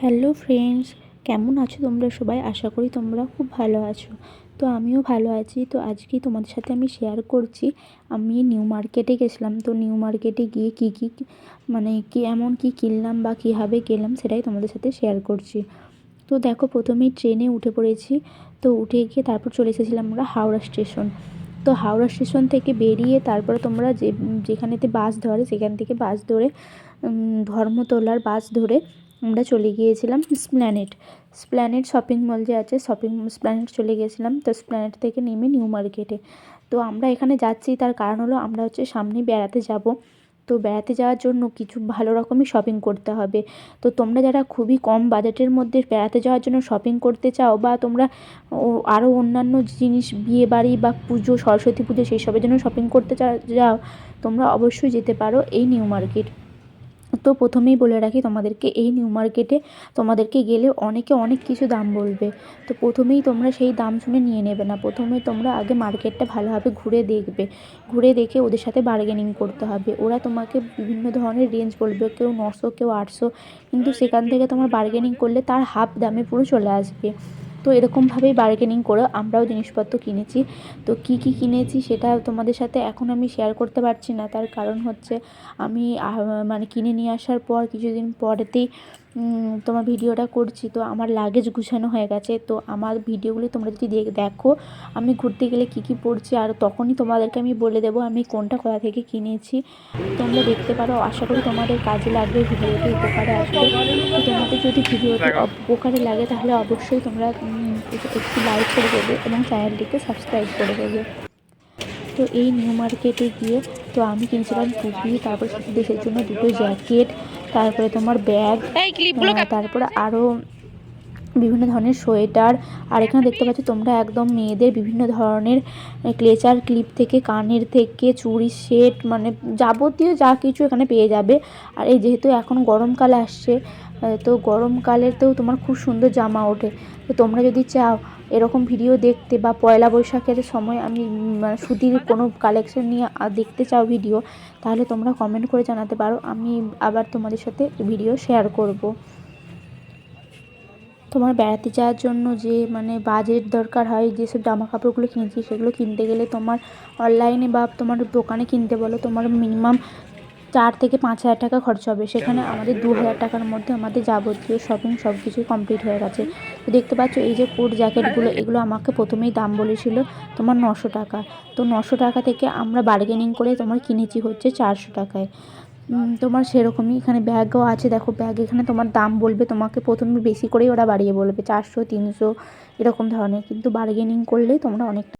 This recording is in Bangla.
হ্যালো ফ্রেন্ডস, কেমন আছো তোমরা সবাই? আশা করি তোমরা খুব ভালো আছো। তো আমিও ভালো আছি। তো আজকে তোমাদের সাথে আমি শেয়ার করছি। আমি নিউ মার্কেটে গেছিলাম। তো নিউ মার্কেটে গিয়ে কী কী মানে কি এমন কি কিনলাম বা কীভাবে গেলাম সেটাই তোমাদের সাথে শেয়ার করছি। তো দেখো প্রথমেই ট্রেনে উঠে পড়েছি। তো উঠে গিয়ে তারপর চলে এসেছিলাম আমরা হাওড়া স্টেশন তো হাওড়া স্টেশন থেকে বেরিয়ে তারপরে তোমরা যে যেখানেতে বাস ধরে, সেখান থেকে বাস ধরে ধর্মতলার বাস ধরে আমরা চলে গিয়েছিলাম স্প্ল্যানেট। স্প্ল্যানেট শপিং মল যে আছে, শপিং স্প্ল্যানেট চলে গিয়েছিলাম। তো স্প্ল্যানেট থেকে নেমে নিউ মার্কেটে। তো আমরা এখানে যাচ্ছি, তার কারণ হলো আমরা হচ্ছে সামনে বেড়াতে যাব। তো বেড়াতে যাওয়ার জন্য কিছু ভালো রকমই শপিং করতে হবে। তো তোমরা যারা খুবই কম বাজেটের মধ্যে বেড়াতে যাওয়ার জন্য শপিং করতে চাও বা তোমরা আরও অন্যান্য জিনিস, বিয়ে বাড়ি বা পুজো, সরস্বতী পুজো সেই সবের জন্য শপিং করতে যাও, তোমরা অবশ্যই যেতে পারো এই নিউ মার্কেট। তো প্রথমেই বলে রাখি, তোমাদেরকে এই নিউ মার্কেটে তোমাদেরকে গেলে অনেকে অনেক কিছু দাম বলবে। তো প্রথমেই তোমরা সেই দাম শুনে নিয়ে নেবে না। প্রথমে তোমরা আগে মার্কেটটা ভালোভাবে ঘুরে দেখবে। ঘুরে দেখে ওদের সাথে বার্গেনিং করতে হবে। ওরা তোমাকে বিভিন্ন ধরনের রেঞ্জ বলবে, কেউ নশো, কেউ আটশো। কিন্তু সেখান থেকে তোমার বার্গেনিং করলে তার হাফ দামে পুরো চলে আসবে। তো এরকমভাবেই বার্গেনিং করে আমরাও জিনিসপত্র কিনেছি। তো কি কি কিনেছি সেটা তোমাদের সাথে এখন আমি শেয়ার করতে পারছি না। তার কারণ হচ্ছে আমি মানে কিনে নিয়ে আসার পর কিছুদিন পরেতেই তোমার ভিডিওটা করছি তো আমার লাগেজ গুছানো হয়ে গেছে তো আমার ভিডিওগুলি তোমরা যদি দেখো আমি ঘুরতে গেলে কী কী পড়ছি আর তখনই তোমাদেরকে আমি বলে দেবো আমি কোনটা কোথা থেকে কিনেছি। তোমরা দেখতে পারো আশা করি তোমাদের কাজে লাগবে ভিডিওটি উপকারে আসবে। তো তোমাদের যদি ভিডিওটি উপকারে লাগে তাহলে অবশ্যই তোমরা একটু লাইক করে দেবে এবং চ্যানেলটিকে সাবস্ক্রাইব করে দেবে। তো এই নিউ মার্কেটে গিয়ে তো আমি কিনেছিলাম টুপি তারপর দেশের জন্য দুটো জ্যাকেট তারপরে তোমার ব্যাগ তারপরে আরও বিভিন্ন ধরনের সোয়েটার। আর এখানে দেখতে পাচ্ছ তোমরা একদম মেয়েদের বিভিন্ন ধরনের ক্লেচার ক্লিপ থেকে, কানের থেকে, চুড়ি, সেট মানে যাবতীয় যা কিছু এখানে পেয়ে যাবে। আর এই যেহেতু এখন গরমকাল আসছে তো গরমকালে তো তোমার খুব সুন্দর জামা ওঠে। তো তোমরা যদি চাও এরকম ভিডিও দেখতে বা পয়লা বৈশাখের সময় আমি মানে সুতির কোনো কালেকশন নিয়ে দেখতে চাও ভিডিও, তাহলে তোমরা কমেন্ট করে জানাতে পারো। আমি আবার তোমাদের সাথে ভিডিও শেয়ার করব। তোমার বেড়াতে যাওয়ার জন্য যে মানে বাজেট দরকার হয় যেসব জামা কাপড়গুলো কিনেছি, সেগুলো কিনতে গেলে তোমার অনলাইনে বা তোমার দোকানে কিনতে বলো, তোমার মিনিমাম চার থেকে পাঁচ হাজার টাকা খরচ হবে। সেখানে আমাদের দু হাজার টাকার মধ্যে আমাদের যাবতীয় শপিং সব কিছুই কমপ্লিট হয়ে গেছে। তো দেখতে পাচ্ছ, এই যে কোট জ্যাকেটগুলো এগুলো আমাকে প্রথমেই দাম বলেছিল তোমার নশো টাকা। তো নশো টাকা থেকে আমরা বার্গেনিং করে তোমার কিনেছি হচ্ছে চারশো টাকায়। তোমার সেরকমই এখানে ব্যাগও আছে। দেখো, ব্যাগ এখানে তোমার দাম বলবে। তোমাকে প্রথমে বেশি করেই ওরা বাড়িয়ে বলবে, চারশো, তিনশো, এরকম ধরনের। কিন্তু বার্গেনিং করলেই তোমরা অনেকটা